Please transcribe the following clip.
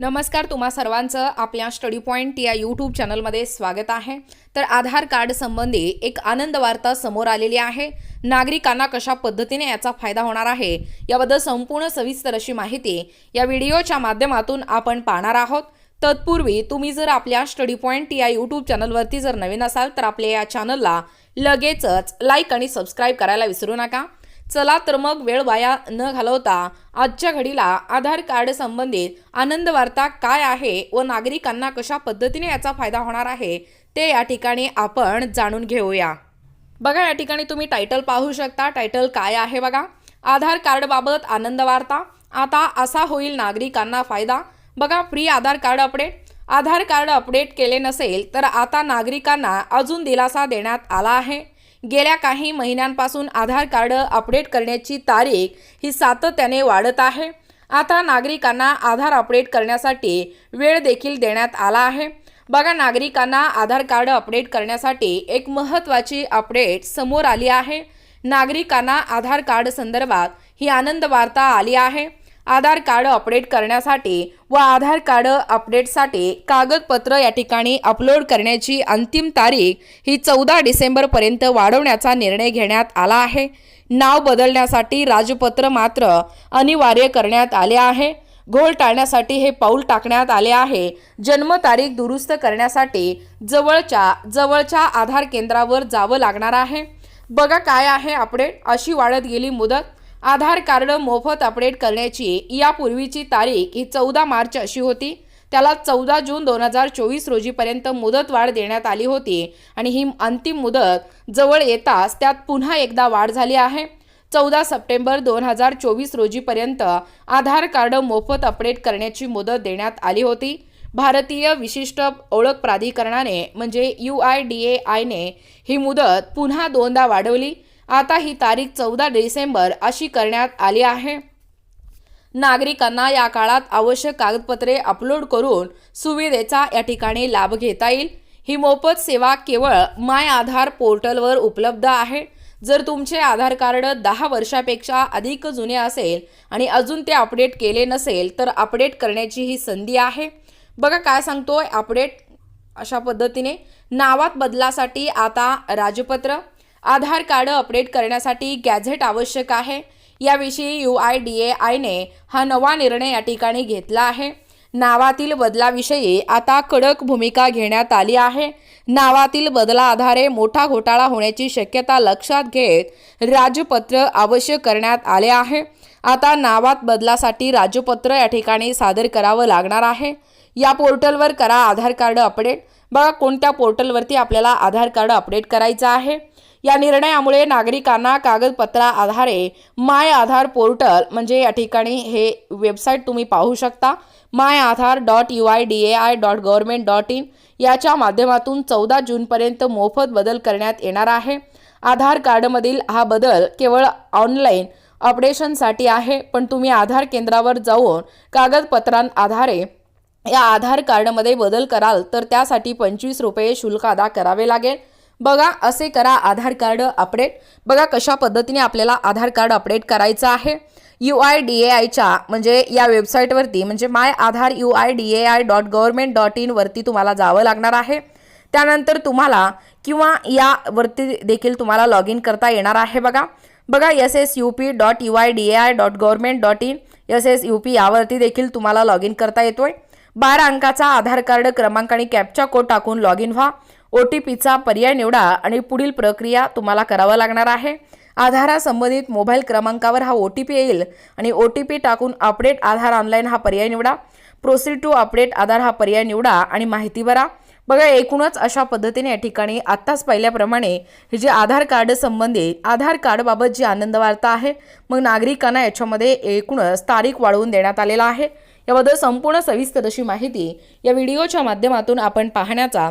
नमस्कार तुम्हा सर्वांचं आपल्या स्टडी पॉईंट या यूट्यूब चॅनलमध्ये स्वागत आहे. तर आधार कार्ड संबंधी एक आनंद वार्ता समोर आलेली आहे. नागरिकांना कशा पद्धतीने याचा फायदा होणार आहे याबद्दल संपूर्ण सविस्तर अशी माहिती या व्हिडिओच्या माध्यमातून आपण पाहणार आहोत. तत्पूर्वी तुम्ही जर आपल्या स्टडी पॉईंट या यूट्यूब चॅनलवरती जर नवीन असाल तर आपल्या या चॅनलला लगेचच लाईक आणि सबस्क्राईब करायला विसरू नका. चला तर मग वेळ वाया न घालवता आजच्या घडीला आधार कार्ड संबंधित आनंद वार्ता काय आहे व नागरिकांना कशा पद्धतीने याचा फायदा होणार आहे ते या ठिकाणी आपण जाणून घेऊया. बघा या ठिकाणी तुम्ही टायटल पाहू शकता. टायटल काय आहे बघा? आधार कार्डबाबत आनंद वार्ता आता असा होईल नागरिकांना फायदा. बघा free Aadhaar card update Aadhaar card update केले नसेल तर आता नागरिकांना अजून दिलासा देण्यात आला आहे. गेल्या काही महिन्यांपासून आधार कार्ड अपडेट करण्याची तारीख ही सातत्याने वाढत आहे. आता नागरिकांना आधार अपडेट करण्यासाठी वेळ देखील देण्यात आला आहे. बघा नागरिकांना आधार कार्ड अपडेट करण्यासाठी एक महत्त्वाची अपडेट समोर आली आहे. नागरिकांना आधार कार्ड संदर्भात ही आनंद वार्ता आली आहे. आधार कार्ड अपडेट करण्यासाठी व आधार कार्ड अपडेटसाठी कागदपत्र या ठिकाणी अपलोड करण्याची अंतिम तारीख ही चौदा डिसेंबरपर्यंत वाढवण्याचा निर्णय घेण्यात आला आहे. नाव बदलण्यासाठी राजपत्र मात्र अनिवार्य करण्यात आले आहे. घोळ टाळण्यासाठी हे पाऊल टाकण्यात आले आहे. जन्मतारीख दुरुस्त करण्यासाठी जवळच्या जवळच्या आधार केंद्रावर जावं लागणार आहे. बघा काय आहे अपडेट. अशी वाढत गेली मुदत. आधार कार्ड मोफत अपडेट करण्याची यापूर्वीची तारीख ही चौदा मार्च अशी होती. त्याला चौदा जून दोन हजार चोवीस रोजीपर्यंत मुदतवाढ देण्यात आली होती आणि ही अंतिम मुदत जवळ येताच त्यात पुन्हा एकदा वाढ झाली आहे. चौदा सप्टेंबर दोन हजार चोवीस रोजीपर्यंत आधार कार्ड मोफत अपडेट करण्याची मुदत देण्यात आली होती. भारतीय विशिष्ट ओळख प्राधिकरणाने म्हणजे यू आय डी ए आयने ही मुदत पुन्हा दोनदा वाढवली. आता ही तारीख चौदा डिसेंबर अशी करण्यात आली आहे. नागरिकांना या काळात आवश्यक कागदपत्रे अपलोड करून सुविधेचा या ठिकाणी लाभ घेता येईल. ही मोफत सेवा केवळ माय आधार पोर्टलवर उपलब्ध आहे. जर तुमचे आधार कार्ड दहा वर्षापेक्षा अधिक जुने असेल आणि अजून ते अपडेट केले नसेल तर अपडेट करण्याची ही संधी आहे. बघा काय सांगतोय अपडेट अशा पद्धतीने. नावात बदलासाठी आता राजपत्र आधार कार्ड अपडेट करण्यासाठी गॅझेट आवश्यक आहे. याविषयी यू आय डी ए आयने हा नवा निर्णय या ठिकाणी घेतला आहे. नावातील बदलाविषयी आता कडक भूमिका घेण्यात आली आहे. नावातील बदला आधारे मोठा घोटाळा होण्याची शक्यता लक्षात घेत राजपत्र आवश्यक करण्यात आले आहे. आता नावात बदलासाठी राजपत्र या ठिकाणी सादर करावं लागणार आहे. या पोर्टलवर करा आधार कार्ड अपडेट. बघा कोणत्या पोर्टलवरती आपल्याला आधार कार्ड अपडेट करायचं आहे. या निर्णयामुळे नागरिकांना कागदपत्रा आधारे माय आधार पोर्टल म्हणजे या ठिकाणी हे वेबसाईट तुम्ही पाहू शकता. My Aadhaar dot U I D A I dot government dot in याच्या माध्यमातून चौदा जूनपर्यंत मोफत बदल करण्यात येणार आहे. आधार कार्डमधील हा बदल केवळ ऑनलाईन अपडेशनसाठी आहे पण तुम्ही आधार केंद्रावर जाऊन कागदपत्रांआधारे या आधार कार्डमध्ये बदल कराल तर त्यासाठी पंचवीस रुपये शुल्क अदा करावे लागेल. बघा असे करा आधार कार्ड अपडेट. बघा कशा पद्धतीने आपल्याला आधार कार्ड अपडेट करायचं आहे. यू आय डी ए आयच्या म्हणजे या वेबसाईटवरती म्हणजे my Aadhaar U I D A I dot government dot इनवरती तुम्हाला जावं लागणार आहे. त्यानंतर तुम्हाला किंवा यावरती देखील तुम्हाला लॉग इन करता येणार आहे बघा. बघा S S U P dot U I D A I dot government dot in S S U P यावरती देखील तुम्हाला लॉग इन करता येतोय. बारा अंकाचा आधार कार्ड क्रमांक आणि कॅपचा कोड टाकून लॉग इन व्हा. ओ टी पीचा पर्याय निवडा आणि पुढील प्रक्रिया तुम्हाला करावा लागणार आहे. आधारासंबंधित मोबाईल क्रमांकावर हा ओ टी पी येईल आणि ओ टी पी टाकून अपडेट आधार ऑनलाईन हा पर्याय निवडा. प्रोसीड टू अपडेट आधार हा पर्याय निवडा आणि माहिती भरा. बघा एकूणच अशा पद्धतीने या ठिकाणी आत्ताच पाहिल्याप्रमाणे हे जे आधार कार्ड संबंधित आधार कार्डबाबत जी आनंद वार्ता आहे मग नागरिकांना याच्यामध्ये एकूणच तारीख वाढवून देण्यात आलेला आहे. याबद्दल संपूर्ण सविस्तर अशी माहिती या व्हिडिओच्या माध्यमातून आपण पाहण्याचा